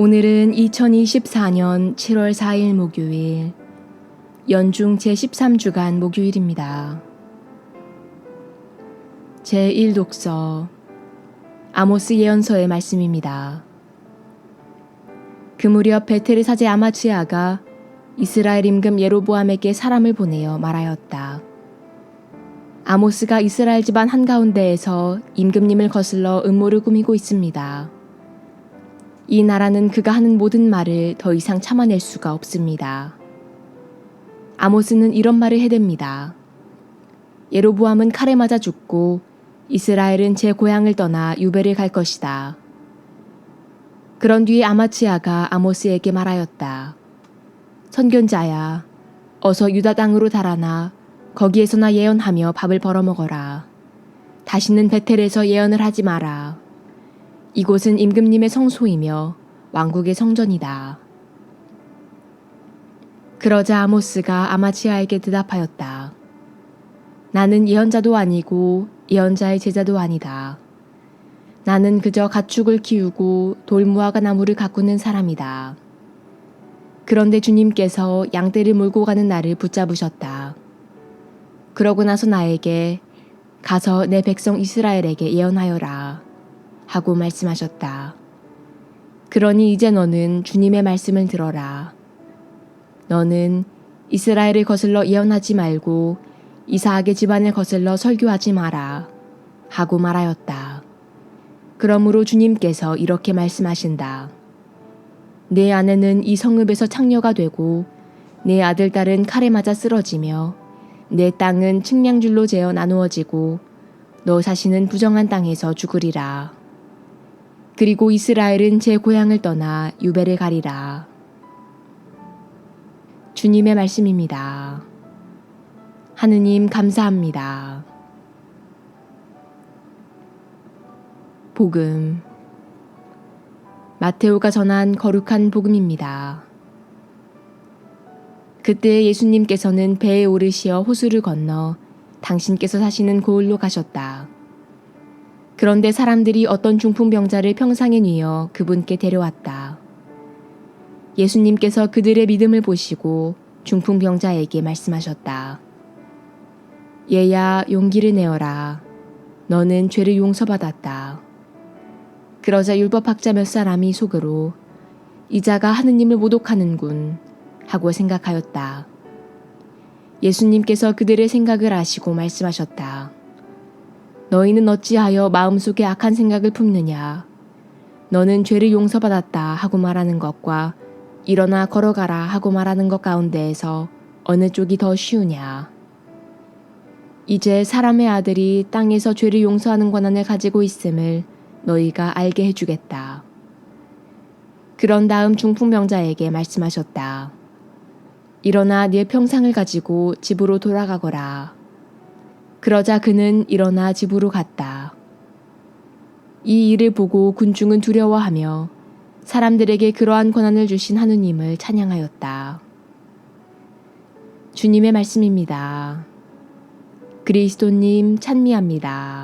오늘은 2024년 7월 4일 목요일, 연중 제13주간 목요일입니다. 제1독서, 아모스 예언서의 말씀입니다. 그 무렵 베텔의 사제 아마츠야가 이스라엘 임금 예로보암에게 사람을 보내어 말하였다. 아모스가 이스라엘 집안 한가운데에서 임금님을 거슬러 음모를 꾸미고 있습니다. 이 나라는 그가 하는 모든 말을 더 이상 참아낼 수가 없습니다. 아모스는 이런 말을 해댑니다. 예로보암은 칼에 맞아 죽고 이스라엘은 제 고향을 떠나 유배를 갈 것이다. 그런 뒤에 아마치아가 아모스에게 말하였다. 선견자야, 어서 유다 땅으로 달아나 거기에서나 예언하며 밥을 벌어먹어라. 다시는 베텔에서 예언을 하지 마라. 이곳은 임금님의 성소이며 왕국의 성전이다. 그러자 아모스가 아마치아에게 대답하였다. 나는 예언자도 아니고 예언자의 제자도 아니다. 나는 그저 가축을 키우고 돌무화과 나무를 가꾸는 사람이다. 그런데 주님께서 양떼를 몰고 가는 나를 붙잡으셨다. 그러고 나서 나에게 가서 내 백성 이스라엘에게 예언하여라. 하고 말씀하셨다. 그러니 이제 너는 주님의 말씀을 들어라. 너는 이스라엘을 거슬러 예언하지 말고 이사학의 집안을 거슬러 설교하지 마라. 하고 말하였다. 그러므로 주님께서 이렇게 말씀하신다. 내 아내는 이 성읍에서 창녀가 되고 내 아들 딸은 칼에 맞아 쓰러지며 내 땅은 측량줄로 재어 나누어지고 너 자신은 부정한 땅에서 죽으리라. 그리고 이스라엘은 제 고향을 떠나 유배를 가리라. 주님의 말씀입니다. 하느님 감사합니다. 복음 마테오가 전한 거룩한 복음입니다. 그때 예수님께서는 배에 오르시어 호수를 건너 당신께서 사시는 고을로 가셨다. 그런데 사람들이 어떤 중풍병자를 평상에 뉘어 그분께 데려왔다. 예수님께서 그들의 믿음을 보시고 중풍병자에게 말씀하셨다. 얘야 용기를 내어라. 너는 죄를 용서받았다. 그러자 율법학자 몇 사람이 속으로 이자가 하느님을 모독하는군 하고 생각하였다. 예수님께서 그들의 생각을 아시고 말씀하셨다. 너희는 어찌하여 마음속에 악한 생각을 품느냐? 너는 죄를 용서받았다 하고 말하는 것과 일어나 걸어가라 하고 말하는 것 가운데에서 어느 쪽이 더 쉬우냐? 이제 사람의 아들이 땅에서 죄를 용서하는 권한을 가지고 있음을 너희가 알게 해주겠다. 그런 다음 중풍병자에게 말씀하셨다. 일어나 네 평상을 가지고 집으로 돌아가거라. 그러자 그는 일어나 집으로 갔다. 이 일을 보고 군중은 두려워하며 사람들에게 그러한 권한을 주신 하느님을 찬양하였다. 주님의 말씀입니다. 그리스도님 찬미합니다.